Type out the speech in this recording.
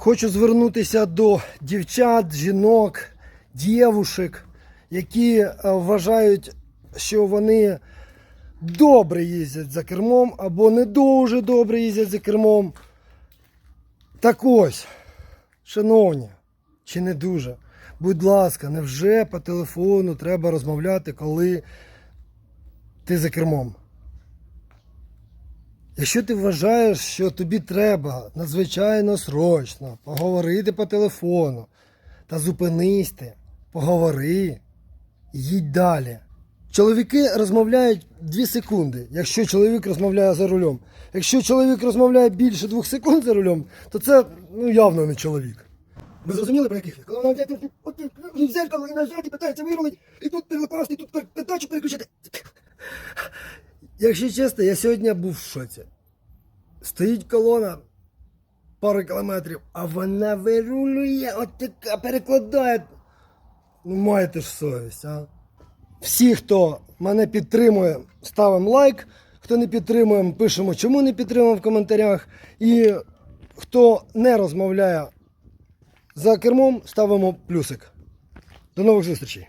Хочу звернутися до дівчат, жінок, дівушек, які е, вважають, що вони добре їздять за кермом або не дуже добре їздять за кермом. Так ось, шановні, чи не дуже, будь ласка, невже по телефону треба розмовляти, коли ти за кермом? Якщо ти вважаєш, що тобі треба надзвичайно срочно поговорити по телефону, та зупинись ти, поговори, їдь далі. Чоловіки розмовляють 2 секунди, якщо чоловік розмовляє за рулем. Якщо чоловік розмовляє більше 2 секунд за рулем, то це ну, явно не чоловік. Ви зрозуміли про яких? Коли вона взяти зеркало і нажати, питається вирулить, і тут перекласти, і тут пер- передачу переключити. Якщо чесно, я сьогодні був в шоці. Стоїть колона пару кілометрів, а вона вирулює, от така перекладає. Ну, маєте ж совість, а? Всі, хто мене підтримує, ставимо лайк. Хто не підтримує, пишемо, чому не підтримуємо в коментарях. І хто не розмовляє за кермом, ставимо плюсик. До нових зустрічей!